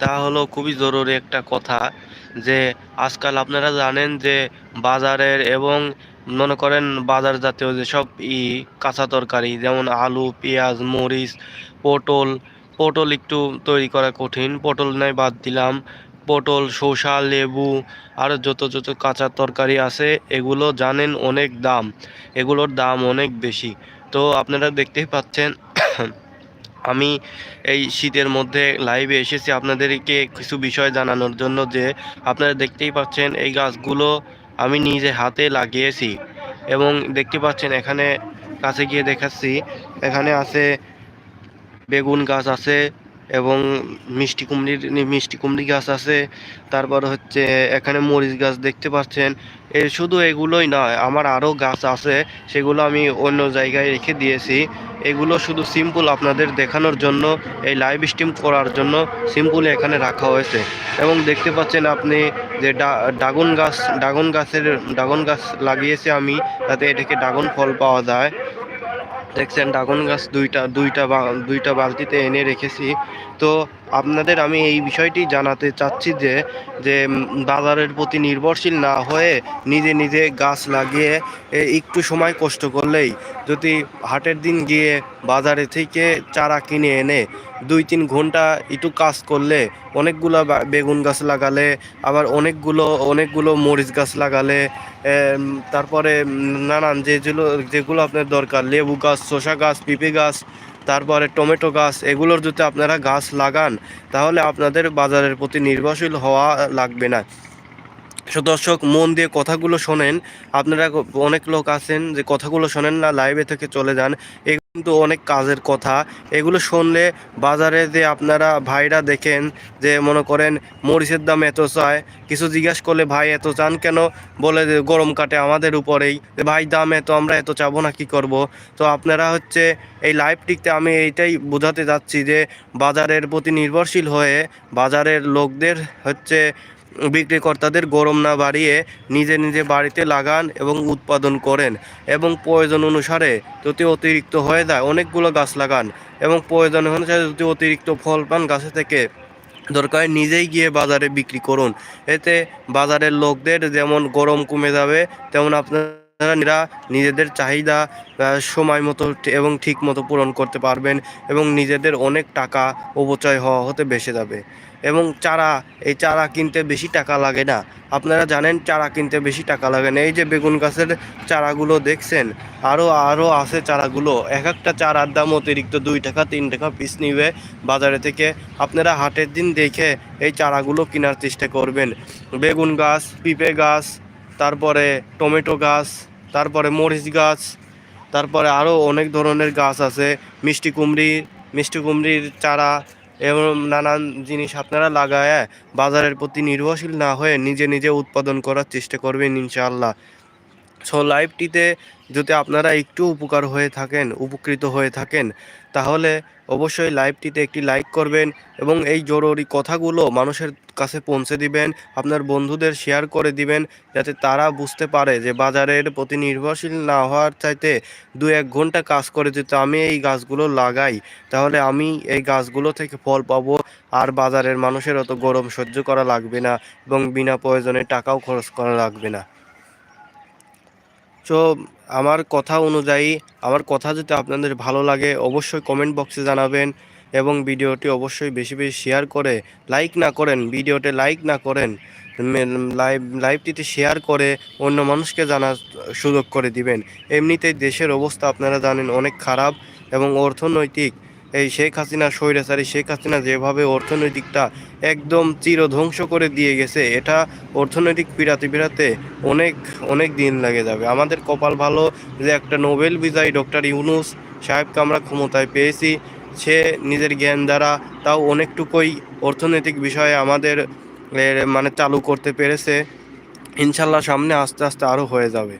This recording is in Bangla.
তা হলো খুবই জরুরি একটা কথা যে আজকাল আপনারা জানেন যে বাজারের এবং মনে করেন বাজার জাতীয় যেসব ই কাঁচা তরকারি, যেমন আলু, পেঁয়াজ, মরিচ, পটল পটল একটু তৈরি করা কঠিন। পটল নয় বাদ দিলাম। পটল, শসা, লেবু আর যত যত কাঁচা তরকারি আছে এগুলো জানেন অনেক দাম। এগুলোর দাম অনেক বেশি। তো আপনারা দেখতেই পাচ্ছেন আমি এই শীতের মধ্যে লাইভে এসেছি। আপনাদেরকে কিছু বিষয় জানানোর জন্য যে আপনারা দেখতেই পাচ্ছেন এই গাছগুলো আমি নিজে হাতে লাগিয়েছি এবং দেখতে পাচ্ছেন এখানে কাছে গিয়ে দেখাচ্ছি। এখানে আছে বেগুন গাছ আছে এবং মিষ্টি কুমড়ির মিষ্টি কুমড়ি গাছ আছে। তারপর হচ্ছে এখানে মরিচ গাছ দেখতে পাচ্ছেন। এ শুধু এগুলোই নয়, আমার আরও গাছ আছে, সেগুলো আমি অন্য জায়গায় রেখে দিয়েছি। এগুলো শুধু সিম্পল আপনাদের দেখানোর জন্য, এই লাইভ স্ট্রিম করার জন্য সিম্পল এখানে রাখা হয়েছে। এবং দেখতে পাচ্ছেন আপনি যে ড্রাগন গাছ, ড্রাগন গাছের, ড্রাগন গাছ লাগিয়েছি আমি, তাতে এটাকে ডাগন ফল পাওয়া যায়। দেখছেন ড্রাগন গাছ দুইটা দুইটা দুইটা বালতিতে এনে রেখেছি। তো আপনাদের আমি এই বিষয়টি জানাতে চাচ্ছি যে যে বাজারের প্রতি নির্ভরশীল না হয়ে নিজে নিজে গাছ লাগিয়ে একটু সময় কষ্ট করলেই যদি হাটের দিন গিয়ে বাজারে থেকে চারা কিনে এনে দুই তিন ঘণ্টা একটু কাজ করলে, অনেকগুলো বেগুন গাছ লাগালে, আবার অনেকগুলো অনেকগুলো মরিচ গাছ লাগালে তারপরে নানান যেগুলো যেগুলো আপনার দরকার, লেবু গাছ, শসা গাছ, পিঁপে গাছ তারপরে টমেটো গাছ, এগুলোর যদি আপনারা গাছ লাগান, তাহলে আপনাদের বাজারের প্রতি নির্ভরশীল হওয়া লাগবে না। দর্শক, মন দিয়ে কথাগুলো শোনেন। আপনারা অনেক লোক আছেন যে কথাগুলো শোনেন না লাইভে থেকে চলে যান। কিন্তু অনেক কাজের কথা। এগুলো শুনলে বাজারে যে আপনারা ভাইরা দেখেন যে মনে করেন মরিচের দাম এত চায়, কিছু জিজ্ঞাস করলে ভাই এত চান কেন? বলে যে গরম কাটে আমাদের উপরেই। যে ভাই দাম এত, আমরা এত চাবো না, কি করব? তো আপনারা হচ্ছে এই লাইভটিতে আমি এইটাই বোঝাতে যাচ্ছি যে বাজারের প্রতি নির্ভরশীল হয়ে বাজারের লোকদের হচ্ছে বিক্রিকর্তাদের গরম না বাড়িয়ে নিজে নিজে বাড়িতে লাগান এবং উৎপাদন করেন এবং প্রয়োজন অনুসারে যদি অতিরিক্ত হয়ে যায়, অনেকগুলো গাছ লাগান এবং প্রয়োজন অনুসারে যদি অতিরিক্ত ফল পান গাছে থেকে দরকার নিজেই গিয়ে বাজারে বিক্রি করুন। এতে বাজারের লোকদের যেমন গরম কমে যাবে, তেমন আপনারা নিজেদের চাহিদা সময় মতো এবং ঠিক মতো পূরণ করতে পারবেন এবং নিজেদের অনেক টাকা অপচয় হওয়া হতে বেসে যাবে। এবং চারা, এই চারা কিনতে বেশি টাকা লাগে না। আপনারা জানেন চারা কিনতে বেশি টাকা লাগে না। এই যে বেগুন গাছের চারাগুলো দেখছেন আরও আরও আছে চারাগুলো। এক একটা চারার দাম অতিরিক্ত দুই টাকা, তিন টাকা পিস নিবে বাজারে থেকে। আপনারা হাটের দিন দেখে এই চারাগুলো কেনার চেষ্টা করবেন। বেগুন গাছ, পিঁপে গাছ, তারপরে টমেটো গাছ তারপরে মরিচ গাছ, তারপরে আরও অনেক ধরনের গাছ আছে, মিষ্টি কুমড়ি, মিষ্টি কুমড়ির চারা এবং নানান জিনিস আপনারা লাগায়, বাজারের প্রতি নির্ভরশীল না হয়ে নিজে নিজে উৎপাদন করার চেষ্টা করবেন ইনশাআল্লাহ। সো লাইভটিতে যদি আপনারা একটু উপকার হয়ে থাকেন, উপকৃত হয়ে থাকেন, তাহলে অবশ্যই লাইভটিতে একটি লাইক করবেন এবং এই জরুরি কথাগুলো মানুষের কাছে পৌঁছে দিবেন, আপনার বন্ধুদের শেয়ার করে দিবেন, যাতে তারা বুঝতে পারে যে বাজারের প্রতি নির্ভরশীল না হওয়ার চাইতে দু এক ঘণ্টা কাজ করে যদি আমি এই গাছগুলো লাগাই, তাহলে আমি এই গাছগুলো থেকে ফল পাবো আর বাজারের মানুষের অত গরম সহ্য করা লাগবে না এবং বিনা প্রয়োজনে টাকাও খরচ করা লাগবে না। আমার কথা অনুযায়ী, আমার কথা যদি আপনাদের ভালো লাগে, অবশ্যই কমেন্ট বক্সে জানাবেন এবং ভিডিওটি অবশ্যই বেশি বেশি শেয়ার করে লাইক না করেন, ভিডিওতে লাইক না করেন লাইভ লাইভটিতে শেয়ার করে অন্য মানুষকে জানার সুযোগ করে দিবেন। এমনিতেই দেশের অবস্থা আপনারা জানেন অনেক খারাপ এবং অর্থনৈতিক এই শেখ হাসিনা স্বৈরাচারী, শেখ হাসিনা যেভাবে অর্থনৈতিকটা একদম চিরধ্বংস করে দিয়ে গেছে, এটা অর্থনৈতিক পিড়াতে পিড়াতে অনেক অনেক দিন লাগে যাবে। আমাদের কপাল ভালো যে একটা নোবেল বিজয়ী ডক্টর ইউনুস সাহেবকে আমরা ক্ষমতায় পেয়েছি, সে নিজের জ্ঞান দ্বারা তাও অনেকটুকুই অর্থনৈতিক বিষয়ে আমাদের মানে চালু করতে পেরেছে। ইনশাল্লাহ সামনে আস্তে আস্তে আরও হয়ে যাবে।